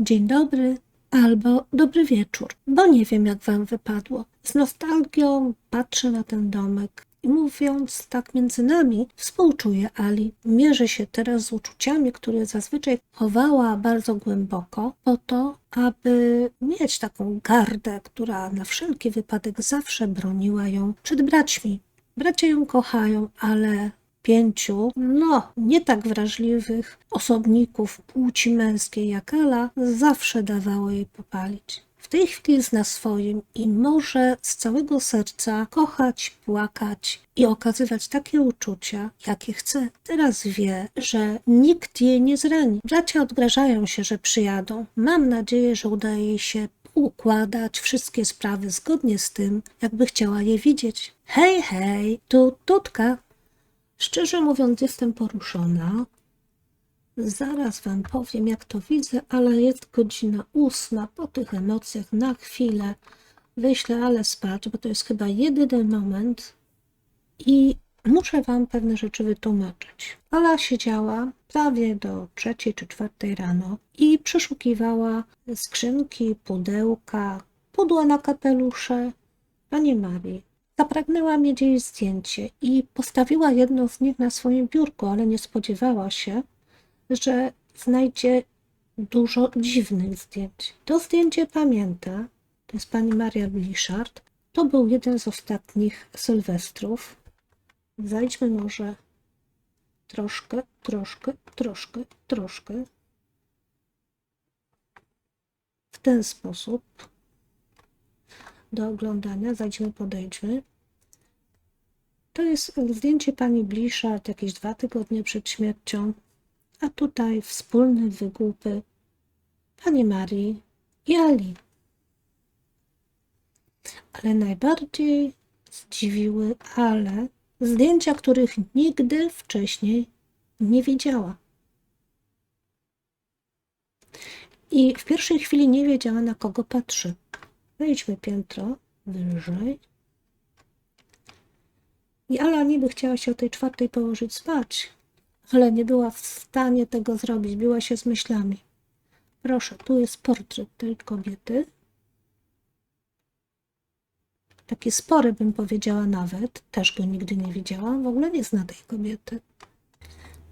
dzień dobry albo dobry wieczór, bo nie wiem jak wam wypadło. Z nostalgią patrzę na ten domek i mówiąc tak między nami, współczuję Ali. Mierzę się teraz z uczuciami, które zazwyczaj chowała bardzo głęboko, po to, aby mieć taką gardę, która na wszelki wypadek zawsze broniła ją przed braćmi. Bracia ją kochają, ale pięciu, no nie tak wrażliwych osobników płci męskiej jak Ala zawsze dawało jej popalić. W tej chwili zna swoim i może z całego serca kochać, płakać i okazywać takie uczucia, jakie chce. Teraz wie, że nikt jej nie zrani. Bracia odgrażają się, że przyjadą. Mam nadzieję, że uda jej się układać wszystkie sprawy zgodnie z tym, jakby chciała je widzieć. Hej, hej, tu Tutka. Szczerze mówiąc, jestem poruszona. Zaraz wam powiem, jak to widzę, ale jest godzina ósma. Po tych emocjach na chwilę wyślę ale spać, bo to jest chyba jedyny moment i muszę wam pewne rzeczy wytłumaczyć. Ala siedziała prawie do trzeciej czy czwartej rano i przeszukiwała skrzynki, pudełka, pudła na kapelusze pani Marii. Zapragnęła mieć jej zdjęcie i postawiła jedno z nich na swoim biurku, ale nie spodziewała się, że znajdzie dużo dziwnych zdjęć. To zdjęcie pamięta, to jest pani Maria Bliszard. To był jeden z ostatnich sylwestrów. Zajdźmy może troszkę, troszkę, troszkę, troszkę. W ten sposób do oglądania. Zajdźmy, podejdźmy. To jest zdjęcie pani Bliszard jakieś dwa tygodnie przed śmiercią. A tutaj wspólne wygłupy pani Marii i Ali. Ale najbardziej zdziwiły Ale zdjęcia, których nigdy wcześniej nie widziała. I w pierwszej chwili nie wiedziała, na kogo patrzy. Wejdźmy piętro wyżej. I Ala niby chciała się o tej czwartej położyć spać, ale nie była w stanie tego zrobić. Biła się z myślami. Proszę, tu jest portret tej kobiety. Taki spory bym powiedziała nawet. Też go nigdy nie widziałam. W ogóle nie zna tej kobiety.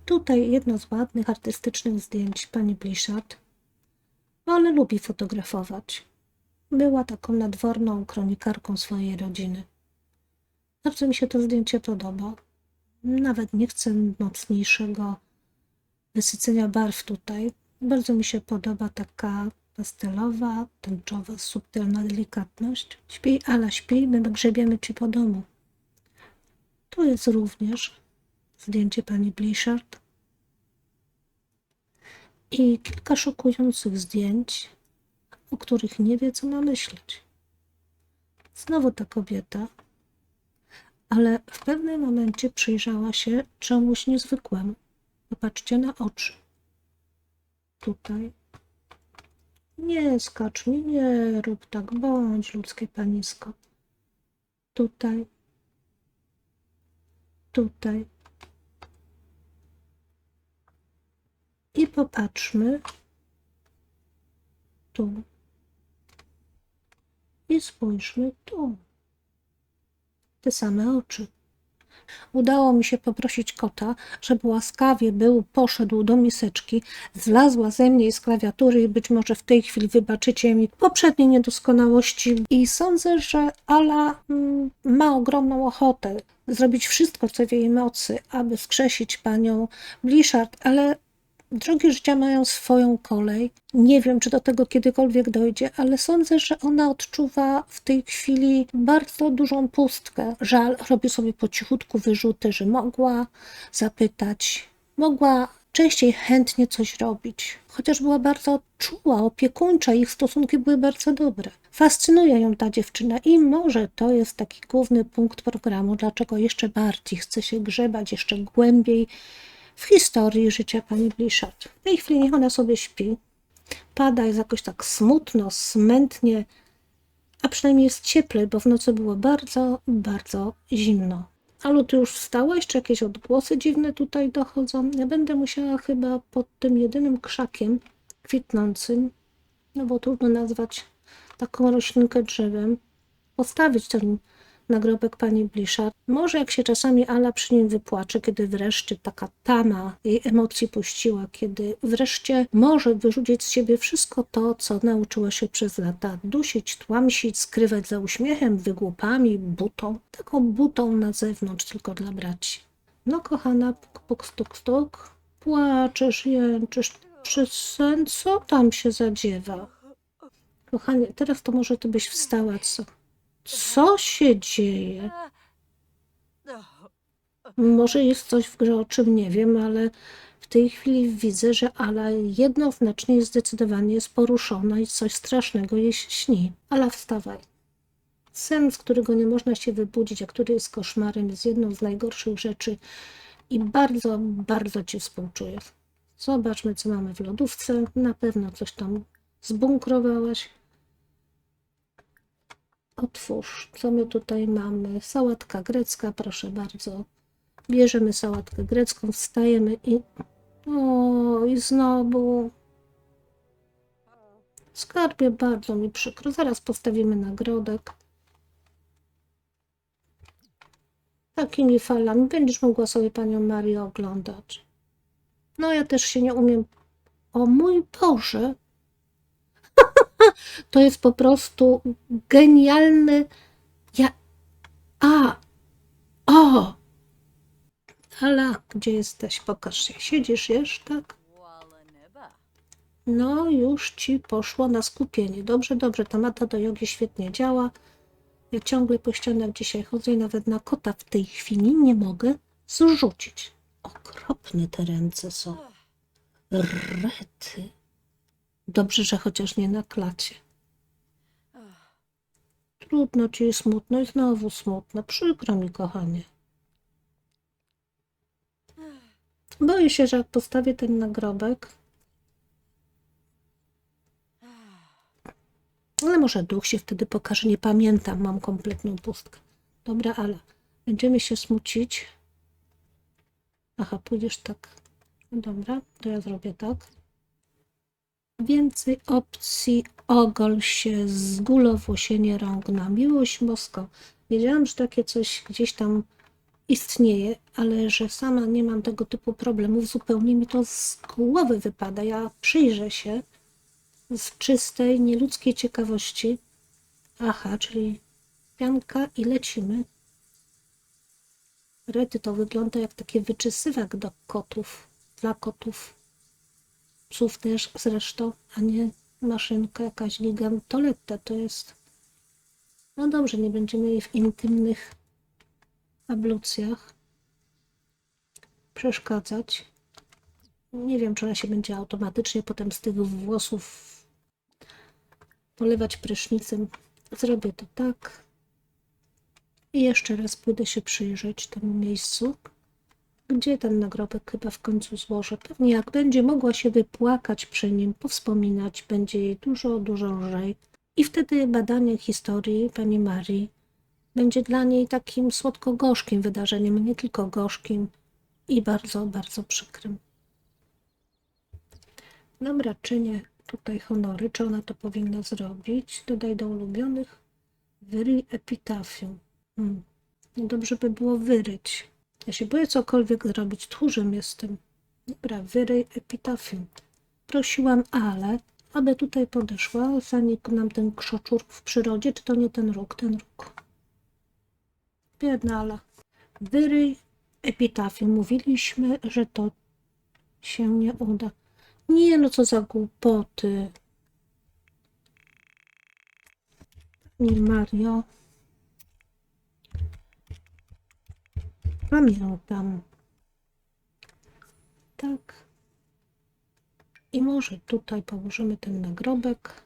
Tutaj jedno z ładnych, artystycznych zdjęć pani Bliszard. No, ale lubi fotografować. Była taką nadworną kronikarką swojej rodziny. Bardzo mi się to zdjęcie podoba. Nawet nie chcę mocniejszego wysycenia barw tutaj. Bardzo mi się podoba taka pastelowa, tęczowa, subtelna delikatność. Śpi, Ala śpi, my grzebiemy ci po domu. Tu jest również zdjęcie pani Bliszard i kilka szokujących zdjęć, o których nie wie, co ma myśleć. Znowu ta kobieta, ale w pewnym momencie przyjrzała się czemuś niezwykłemu. Popatrzcie na oczy. Tutaj. Nie skacz mi, nie rób tak, bądź ludzkie panisko. Tutaj. Tutaj. I popatrzmy tu. I spójrzmy tu. Te same oczy. Udało mi się poprosić kota, żeby łaskawie był, poszedł do miseczki, zlazła ze mnie z klawiatury i być może w tej chwili wybaczycie mi poprzednie niedoskonałości. I sądzę, że Ala mm, ma ogromną ochotę zrobić wszystko, co w jej mocy, aby skrzesić panią Bliszard, ale Drogi życia mają swoją kolej. Nie wiem, czy do tego kiedykolwiek dojdzie, ale sądzę, że ona odczuwa w tej chwili bardzo dużą pustkę. Żal, robi sobie po cichutku wyrzuty, że mogła zapytać, mogła częściej chętnie coś robić. Chociaż była bardzo czuła, opiekuńcza, ich stosunki były bardzo dobre. Fascynuje ją ta dziewczyna i może to jest taki główny punkt programu, dlaczego jeszcze bardziej chce się grzebać, jeszcze głębiej w historii życia pani Bliszard. W tej chwili niech ona sobie śpi. Pada, jest jakoś tak smutno, smętnie, a przynajmniej jest cieplej, bo w nocy było bardzo, bardzo zimno. Ale ty już wstała, jeszcze jakieś odgłosy dziwne tutaj dochodzą. Ja będę musiała chyba pod tym jedynym krzakiem kwitnącym no bo trudno nazwać taką roślinkę drzewem, postawić ten nagrobek pani Blisza. Może jak się czasami Ala przy nim wypłacze, kiedy wreszcie taka tama jej emocji puściła, kiedy wreszcie może wyrzucić z siebie wszystko to, co nauczyła się przez lata dusić, tłamsić, skrywać za uśmiechem, wygłupami, butą. Taką butą na zewnątrz tylko dla braci. No kochana, puk, puk, stuk, stuk. Płaczesz, jęczysz. Przez sen, co tam się zadziewa? Kochanie, teraz to może ty byś wstała, co? Co się dzieje? Może jest coś w grze, o czym nie wiem, ale w tej chwili widzę, że Ala jednoznacznie i zdecydowanie jest poruszona i coś strasznego jej się śni. Ala, wstawaj. Sen, z którego nie można się wybudzić, a który jest koszmarem, jest jedną z najgorszych rzeczy i bardzo, bardzo ci współczuję. Zobaczmy, co mamy w lodówce. Na pewno coś tam zbunkrowałaś. Otwórz, co my tutaj mamy? Sałatka grecka, proszę bardzo. Bierzemy sałatkę grecką, wstajemy i. O, i znowu. Skarbie, bardzo mi przykro. Zaraz postawimy nagrodek. Takimi falami będziesz mogła sobie panią Marię oglądać. No, ja też się nie umiem. O mój Boże! To jest po prostu genialny. Ja. A! O! Ala, gdzie jesteś? Pokaż się. Siedzisz jeszcze, tak? No, już ci poszło na skupienie. Dobrze, dobrze. Ta mata do jogi świetnie działa. Ja ciągle po ścianach dzisiaj chodzę i nawet na kota w tej chwili nie mogę zrzucić. Okropne te ręce są. Rety. Dobrze, że chociaż nie na klacie. Trudno ci smutno i znowu smutno. Przykro mi, kochanie. Boję się, że jak postawię ten nagrobek, ale może duch się wtedy pokaże. Nie pamiętam, mam kompletną pustkę. Dobra, ale będziemy się smucić. Aha, pójdziesz tak. Dobra, to ja zrobię tak. Więcej opcji ogol się, zgulowłosienie rąk na miłość boską. Wiedziałam, że takie coś gdzieś tam istnieje, ale że sama nie mam tego typu problemów, zupełnie mi to z głowy wypada. Ja przyjrzę się z czystej, nieludzkiej ciekawości. Aha, czyli pianka i lecimy. Rety to wygląda jak taki wyczysywak do kotów, dla kotów psów też zresztą, a nie maszynka jakaś gigantoletta to jest. No dobrze, nie będziemy jej w intymnych ablucjach przeszkadzać. Nie wiem, czy ona się będzie automatycznie potem z tych włosów polewać prysznicem. Zrobię to tak. I jeszcze raz pójdę się przyjrzeć temu miejscu. Gdzie ten nagrobek chyba w końcu złożę? Pewnie jak będzie mogła się wypłakać przy nim, powspominać, będzie jej dużo, dużo lżej. I wtedy badanie historii pani Marii będzie dla niej takim słodko-gorzkim wydarzeniem, nie tylko gorzkim i bardzo, bardzo przykrym. Dobra, czynię tutaj honory, czy ona to powinna zrobić. Dodaj do ulubionych. Wyryj epitafium. Hmm. Dobrze by było wyryć. Ja się boję cokolwiek zrobić. Tchórzem jestem. Dobra, wyryj epitafium. Prosiłam Ale, aby tutaj podeszła. Zanikł nam ten krzoczur w przyrodzie. Czy to nie ten róg? Ten róg. Biedna Ala. Wyryj epitafium. Mówiliśmy, że to się nie uda. Nie no, co za głupoty. Nie Mario. Pamiętam. Tak. I może tutaj położymy ten nagrobek.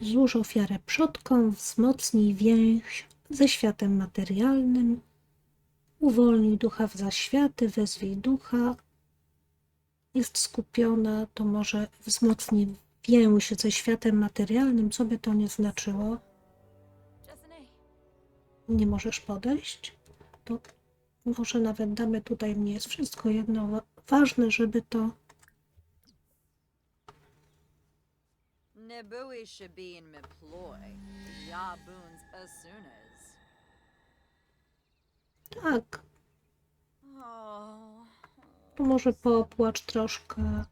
Złóż ofiarę przodkom, wzmocnij więź ze światem materialnym, uwolnij ducha w zaświaty, wezwij ducha. Jest skupiona, to może wzmocni więź ze światem materialnym, co by to nie znaczyło. Nie możesz podejść? To może nawet damy tutaj, mnie jest wszystko jedno. Ważne, żeby to Nibui should be in my ploy. Ya boons as soon as. Tak, Oh. to może popłacz troszkę.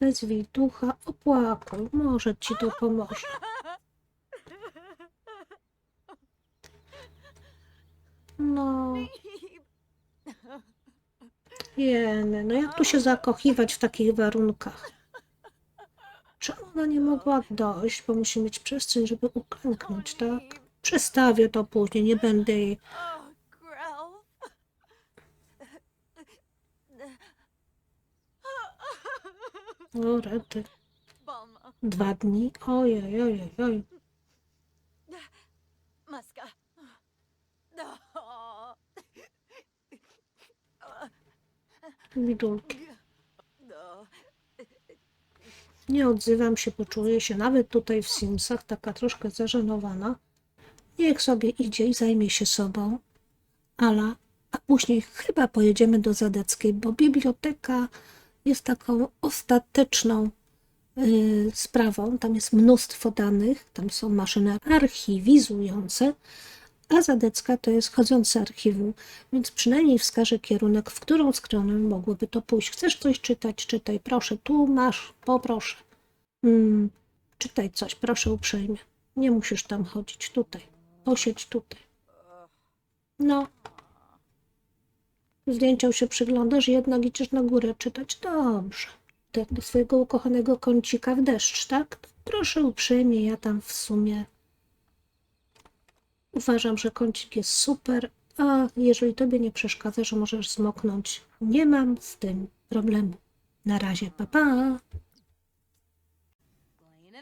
Wezwij ducha, opłakuj, może ci to pomoże. No, jeny, no jak tu się zakochiwać w takich warunkach? Czemu ona nie mogła dojść, bo musi mieć przestrzeń, żeby uklęknąć, tak? Przestawię to później, nie będę jej... O, rety. Dwa dni? Ojej, ojej, ojej. Muska. No. Widulki. No. Nie odzywam się, poczuję się nawet tutaj w Simsach taka troszkę zażenowana. Niech sobie idzie i zajmie się sobą. Ala, a później chyba pojedziemy do Zadeckiej, bo biblioteka jest taką ostateczną y, sprawą. Tam jest mnóstwo danych, tam są maszyny archiwizujące, a Zadecka to jest chodzące archiwum, więc przynajmniej wskażę kierunek, w którą stronę mogłoby to pójść. Chcesz coś czytać? Czytaj, proszę, tu masz, poproszę. Mm, czytaj coś, proszę uprzejmie. Nie musisz tam chodzić, tutaj. Posiedź tutaj. No. Zdjęciom się przyglądasz, jednak idziesz na górę czytać. Dobrze. Tak, do swojego ukochanego kącika w deszcz, tak? Proszę uprzejmie, ja tam w sumie uważam, że kącik jest super, a jeżeli tobie nie przeszkadza, że możesz zmoknąć, nie mam z tym problemu. Na razie, pa pa.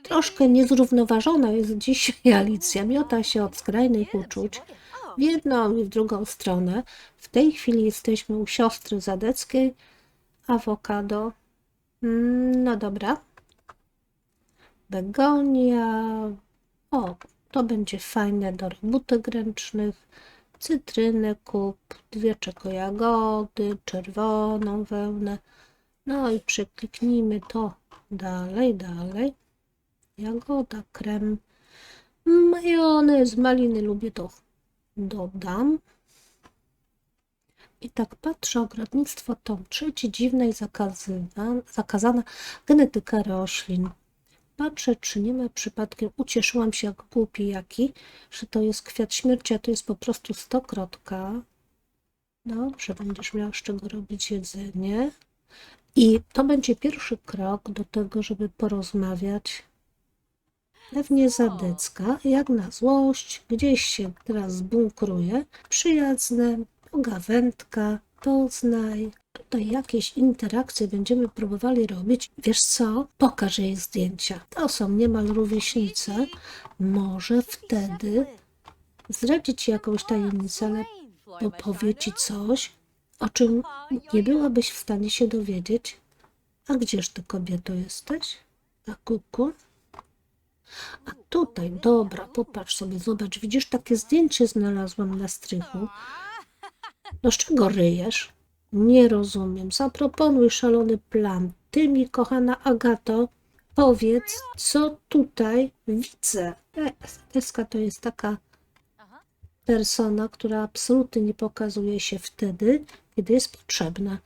Troszkę niezrównoważona jest dzisiaj Alicja, miota się od skrajnych uczuć w jedną i w drugą stronę. W tej chwili jesteśmy u siostry Zadeckiej, awokado. Mm, No dobra. Begonia. O, to będzie fajne do robótek ręcznych. Cytryny kup, dwie czekojagody, czerwoną wełnę. No i przekliknijmy to dalej, dalej. Jagoda, krem, majonez, maliny lubię to. Dodam. I tak patrzę, ogrodnictwo tom trzeci, dziwna i zakazana genetyka roślin. Patrzę, czy nie ma przypadkiem, ucieszyłam się jak głupi jaki, że to jest kwiat śmierci, a to jest po prostu stokrotka. Dobrze, będziesz miał z czego robić jedzenie. I to będzie pierwszy krok do tego, żeby porozmawiać. Pewnie Zadecka, jak na złość, gdzieś się teraz zbunkruje. Przyjazne, pogawędka, poznaj. Tutaj jakieś interakcje będziemy próbowali robić. Wiesz co? Pokaż jej zdjęcia. To są niemal rówieśnice. Może wtedy zdradzi ci jakąś tajemnicę, ale opowie ci coś, o czym nie byłabyś w stanie się dowiedzieć. A gdzież ty kobieto jesteś? A kuku? A tutaj, dobra, popatrz sobie, zobacz, widzisz, takie zdjęcie znalazłam na strychu. No z czego ryjesz? Nie rozumiem. Zaproponuj szalony plan. Ty mi, kochana Agato, powiedz, co tutaj widzę. Eska to jest taka persona, która absolutnie nie pokazuje się wtedy, kiedy jest potrzebna.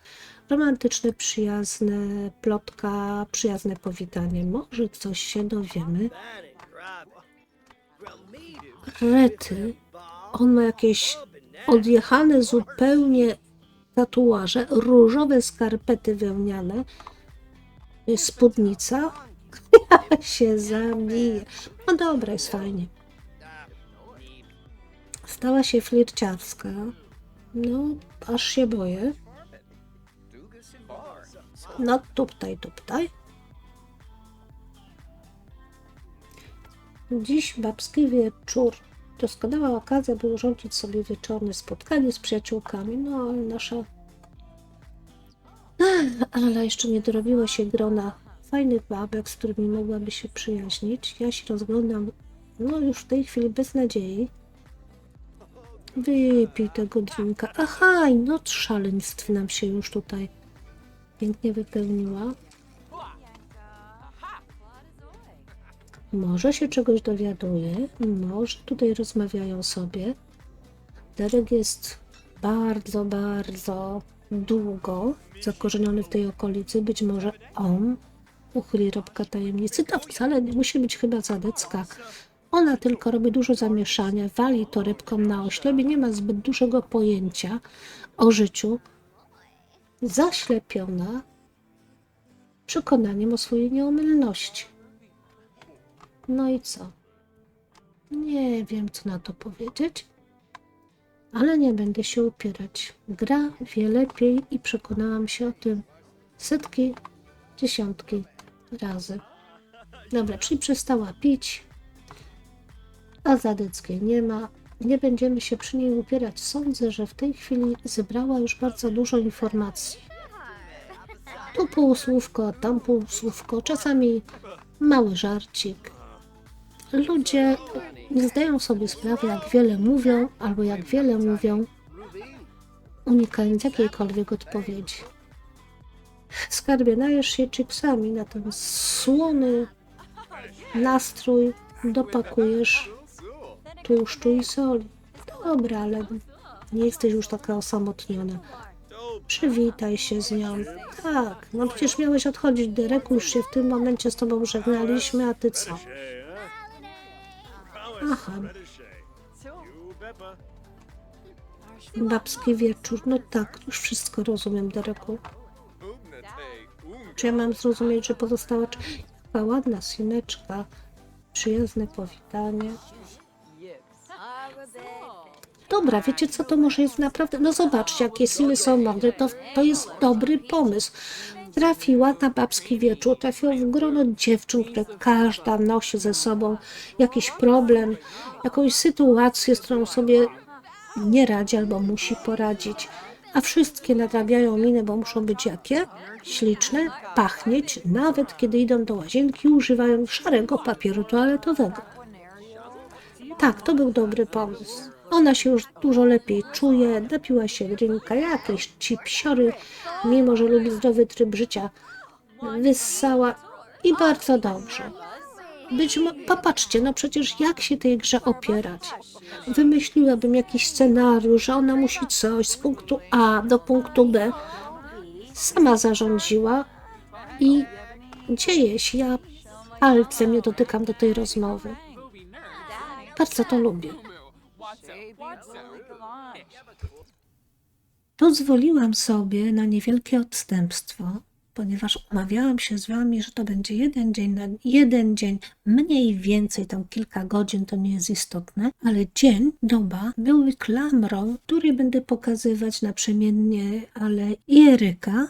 Romantyczne, przyjazne, plotka, przyjazne powitanie. Może coś się dowiemy. Rety, on ma jakieś odjechane zupełnie tatuaże, różowe skarpety wełniane, jest spódnica. Ja się zabiję. No dobra, jest fajnie. Stała się flirciarska. No, aż się boję. No, tuptaj, tuptaj. Dziś babski wieczór. Doskonała okazja, by urządzić sobie wieczorne spotkanie z przyjaciółkami. No, ale nasza ale jeszcze nie dorobiło się grona fajnych babek, z którymi mogłaby się przyjaźnić. Ja się rozglądam, no już w tej chwili bez nadziei. Wypij tego drinka. Aha, i noc szaleństw nam się już tutaj pięknie wypełniła. Może się czegoś dowiaduje, może tutaj rozmawiają sobie. Derek jest bardzo, bardzo długo zakorzeniony w tej okolicy. Być może on uchyli robka tajemnicy. To wcale nie musi być chyba Zadecka. Ona tylko robi dużo zamieszania, wali to rybką na oślebie, nie ma zbyt dużego pojęcia o życiu. Zaślepiona przekonaniem o swojej nieomylności. No i co? Nie wiem, co na to powiedzieć, ale nie będę się upierać. Gra wie lepiej i przekonałam się o tym setki, dziesiątki razy. Dobra, czyli przestała pić, a Zadeckiej nie ma. Nie będziemy się przy niej upierać. Sądzę, że w tej chwili zebrała już bardzo dużo informacji. Tu półsłówko, tam półsłówko, czasami mały żarcik. Ludzie nie zdają sobie sprawy, jak wiele mówią, albo jak wiele mówią, unikając jakiejkolwiek odpowiedzi. Skarbie, najesz się chipsami na ten słony nastrój, dopakujesz tłuszczu i soli. Dobra, ale nie jesteś już taka osamotniona. Przywitaj się z nią. Tak, no przecież miałeś odchodzić, Dereku, już się w tym momencie z tobą żegnaliśmy, a ty co? Aha, babski wieczór. No tak, już wszystko rozumiem, Dereku. Czy ja mam zrozumieć, że pozostała... Jaka ładna syneczka, przyjazne powitanie. Dobra, wiecie co, to może jest naprawdę... No zobaczcie, jakie syny są mądre, to, to jest dobry pomysł. Trafiła na babski wieczór, trafiła w grono dziewczyn, które każda nosi ze sobą jakiś problem, jakąś sytuację, z którą sobie nie radzi albo musi poradzić. A wszystkie nadrabiają miny, bo muszą być jakie? Śliczne, pachnieć, nawet kiedy idą do łazienki, używają szarego papieru toaletowego. Tak, to był dobry pomysł. Ona się już dużo lepiej czuje, napiła się drinka, jakieś cipsiory, mimo że lubi zdrowy tryb życia, wyssała i bardzo dobrze. Być popatrzcie, no przecież jak się tej grze opierać? Wymyśliłabym jakiś scenariusz, że ona musi coś z punktu A do punktu B. Sama zarządziła i dzieje się. Ja palcem nie dotykam do tej rozmowy. Bardzo to lubię. Pozwoliłam sobie na niewielkie odstępstwo, ponieważ umawiałam się z wami, że to będzie jeden dzień na jeden dzień, mniej więcej tam kilka godzin, to nie jest istotne, ale dzień, doba były klamrą, której będę pokazywać naprzemiennie ale i Eryka,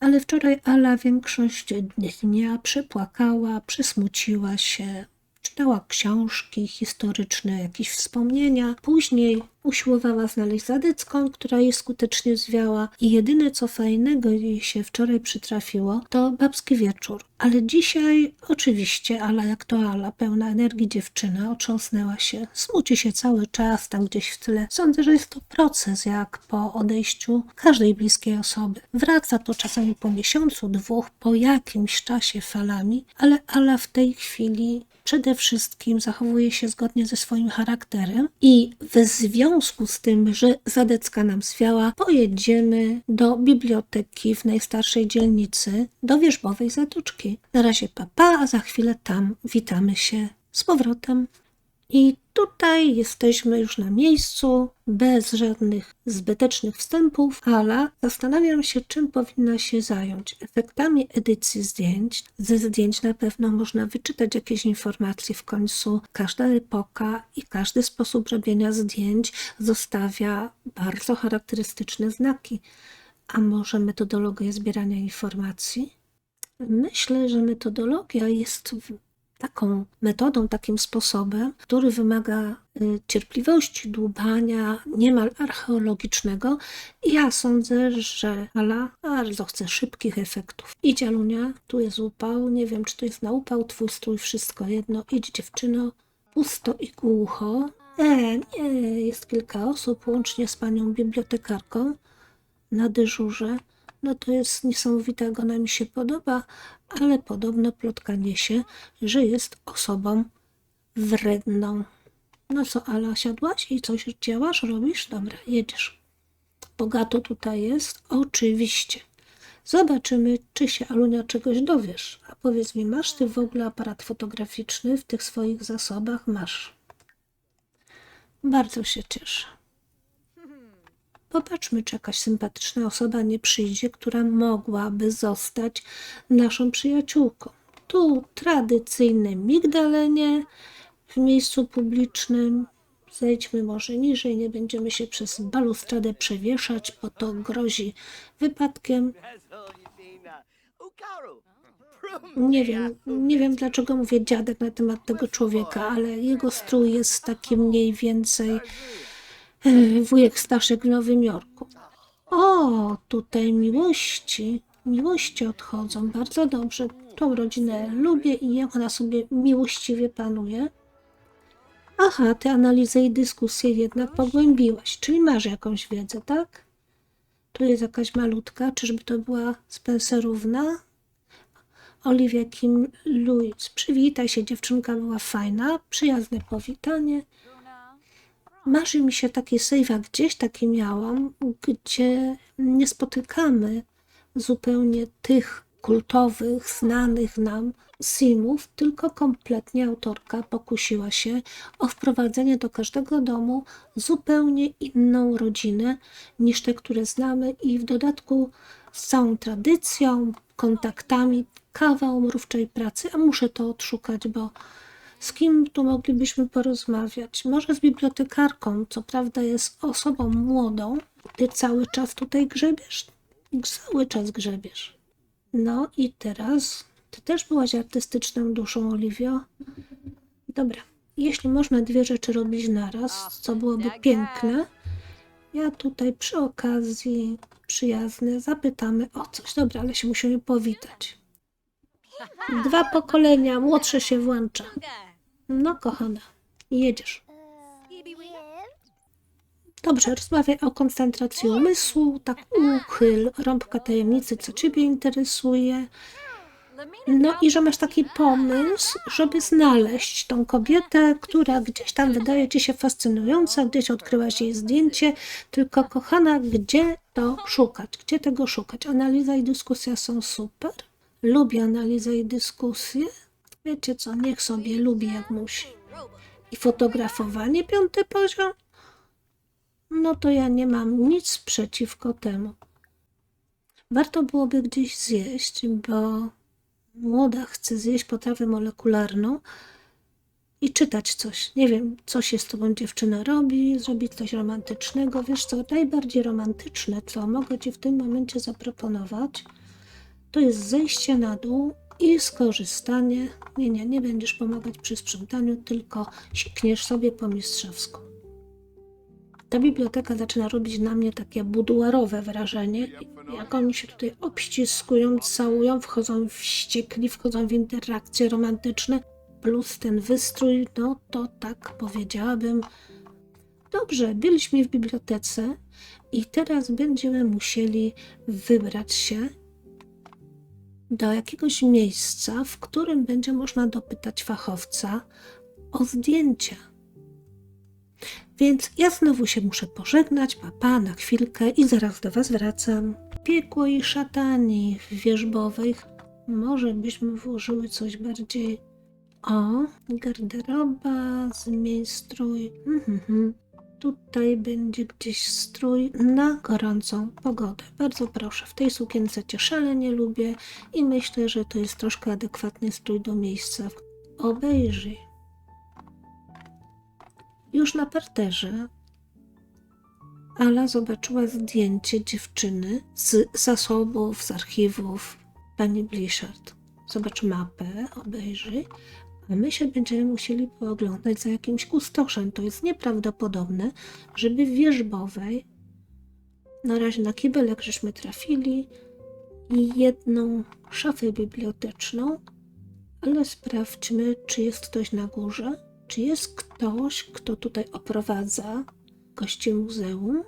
ale wczoraj Ala większość dnia przepłakała, przysmuciła się, czytała książki historyczne, jakieś wspomnienia. Później usiłowała znaleźć Zadecką, która jej skutecznie zwiała i jedyne co fajnego jej się wczoraj przytrafiło, to babski wieczór. Ale dzisiaj oczywiście Ala jak to Ala, pełna energii dziewczyna, otrząsnęła się. Smuci się cały czas tam gdzieś w tyle. Sądzę, że jest to proces jak po odejściu każdej bliskiej osoby. Wraca to czasami po miesiącu, dwóch, po jakimś czasie falami, ale Ala w tej chwili przede wszystkim zachowuje się zgodnie ze swoim charakterem i w związku z tym, że Zadecka nam zwiała, pojedziemy do biblioteki w najstarszej dzielnicy, do Wierzbowej Zatoczki. Na razie papa, a za chwilę tam witamy się z powrotem. I tutaj jesteśmy już na miejscu, bez żadnych zbytecznych wstępów, ale zastanawiam się, czym powinna się zająć. Efektami edycji zdjęć. Ze zdjęć na pewno można wyczytać jakieś informacje w końcu. Każda epoka i każdy sposób robienia zdjęć zostawia bardzo charakterystyczne znaki. A może metodologia zbierania informacji? Myślę, że metodologia jest taką metodą, takim sposobem, który wymaga y, cierpliwości, dłubania, niemal archeologicznego. I ja sądzę, że Ala bardzo chce szybkich efektów. Idź Alunia, tu jest upał, nie wiem czy to jest na upał, twój strój, wszystko jedno. Idź dziewczyno, pusto i głucho. E, nie, jest kilka osób, łącznie z panią bibliotekarką na dyżurze. No to jest niesamowite, jak ona mi się podoba, ale podobno plotka niesie, że jest osobą wredną. No co, Ala, siadłaś i coś działasz, robisz? Dobra, jedziesz. Bogato tutaj jest? Oczywiście. Zobaczymy, czy się Alunia czegoś dowiesz. A powiedz mi, masz ty w ogóle aparat fotograficzny w tych swoich zasobach? Masz. Bardzo się cieszę. Popatrzmy, czy jakaś sympatyczna osoba nie przyjdzie, która mogłaby zostać naszą przyjaciółką. Tu tradycyjne migdalenie w miejscu publicznym. Zejdźmy może niżej, nie będziemy się przez balustradę przewieszać, bo to grozi wypadkiem. Nie wiem, nie wiem dlaczego mówię dziadek na temat tego człowieka, ale jego strój jest taki mniej więcej wujek Staszek w Nowym Jorku. O, tutaj miłości, miłości odchodzą, bardzo dobrze. Tą rodzinę lubię i ona sobie miłościwie panuje. Aha, ty analizę i dyskusję jednak pogłębiłaś, czyli masz jakąś wiedzę, tak? Tu jest jakaś malutka, czyżby to była Spencerówna? Olivia Kim Louis. Przywitaj się, dziewczynka była fajna, przyjazne powitanie. Marzy mi się taki sejf, a gdzieś taki miałam, gdzie nie spotykamy zupełnie tych kultowych, znanych nam simów, tylko kompletnie autorka pokusiła się o wprowadzenie do każdego domu zupełnie inną rodzinę niż te, które znamy i w dodatku z całą tradycją, kontaktami, kawał mrówczej pracy, a muszę to odszukać, bo z kim tu moglibyśmy porozmawiać? Może z bibliotekarką, co prawda jest osobą młodą. Ty cały czas tutaj grzebiesz? Cały czas grzebiesz. No i teraz, ty też byłaś artystyczną duszą, Oliwio? Dobra, jeśli można dwie rzeczy robić naraz, co byłoby piękne, ja tutaj przy okazji przyjazne zapytamy o coś. Dobra, ale się musimy powitać. Dwa pokolenia, młodsze się włącza. No, kochana, jedziesz. Dobrze, rozmawiaj o koncentracji umysłu, tak uchyl rąbka tajemnicy, co ciebie interesuje. No i że masz taki pomysł, żeby znaleźć tą kobietę, która gdzieś tam wydaje ci się fascynująca, gdzieś odkryłaś jej zdjęcie, tylko kochana, gdzie to szukać? Gdzie tego szukać? Analiza i dyskusja są super. Lubię analizę i dyskusję. Wiecie co, niech sobie lubi jak musi. I fotografowanie piąty poziom? No to ja nie mam nic przeciwko temu. Warto byłoby gdzieś zjeść, bo młoda chce zjeść potrawę molekularną i czytać coś. Nie wiem, co się z tobą dziewczyna robi, zrobić coś romantycznego. Wiesz co, najbardziej romantyczne, co mogę ci w tym momencie zaproponować, to jest zejście na dół i skorzystanie. Nie, nie, nie będziesz pomagać przy sprzątaniu, tylko sikniesz sobie po mistrzowsku. Ta biblioteka zaczyna robić na mnie takie buduarowe wrażenie. Jak oni się tutaj obściskują, całują, wchodzą w ściekli, wchodzą w interakcje romantyczne, plus ten wystrój, no to tak powiedziałabym. Dobrze, byliśmy w bibliotece i teraz będziemy musieli wybrać się do jakiegoś miejsca, w którym będzie można dopytać fachowca o zdjęcia. Więc ja znowu się muszę pożegnać, papa, na chwilkę i zaraz do Was wracam. Piekło i szatani wierzbowej. Może byśmy włożyły coś bardziej... O, garderoba, zmień strój. Mhm. Tutaj będzie gdzieś strój na gorącą pogodę. Bardzo proszę, w tej sukience cię szalenie lubię i myślę, że to jest troszkę adekwatny strój do miejsca. Obejrzyj. Już na parterze Ala zobaczyła zdjęcie dziewczyny z zasobów, z archiwów pani Bliszard. Zobacz mapę, obejrzyj, a my się będziemy musieli pooglądać za jakimś kustoszem. To jest nieprawdopodobne, żeby w Wierzbowej, na razie na kibelek żeśmy trafili, i jedną szafę biblioteczną, ale sprawdźmy, czy jest ktoś na górze, czy jest ktoś, kto tutaj oprowadza gości muzeum.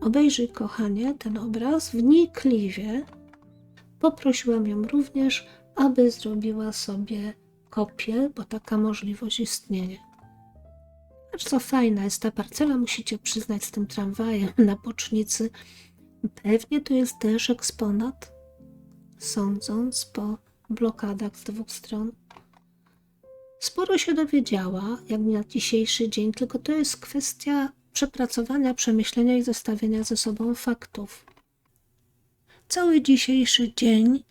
Obejrzyj, kochanie, ten obraz wnikliwie. Poprosiłam ją również, aby zrobiła sobie kopię, bo taka możliwość istnieje. Co fajna jest ta parcela, musicie przyznać z tym tramwajem na bocznicy. Pewnie to jest też eksponat, sądząc po blokadach z dwóch stron. Sporo się dowiedziała, jak na dzisiejszy dzień, tylko to jest kwestia przepracowania, przemyślenia i zestawienia ze sobą faktów. Cały dzisiejszy dzień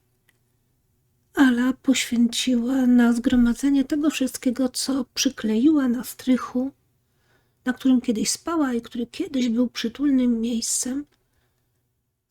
Ala poświęciła na zgromadzenie tego wszystkiego, co przykleiła na strychu, na którym kiedyś spała i który kiedyś był przytulnym miejscem.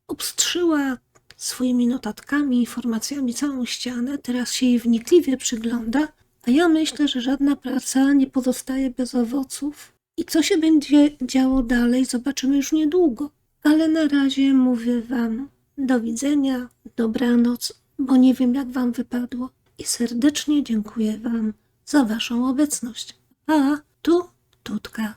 Obstrzyła swoimi notatkami, informacjami całą ścianę, teraz się jej wnikliwie przygląda, a ja myślę, że żadna praca nie pozostaje bez owoców. I co się będzie działo dalej, zobaczymy już niedługo. Ale na razie mówię Wam do widzenia, dobranoc, bo nie wiem, jak Wam wypadło. I serdecznie dziękuję Wam za Waszą obecność. A tu Tutka.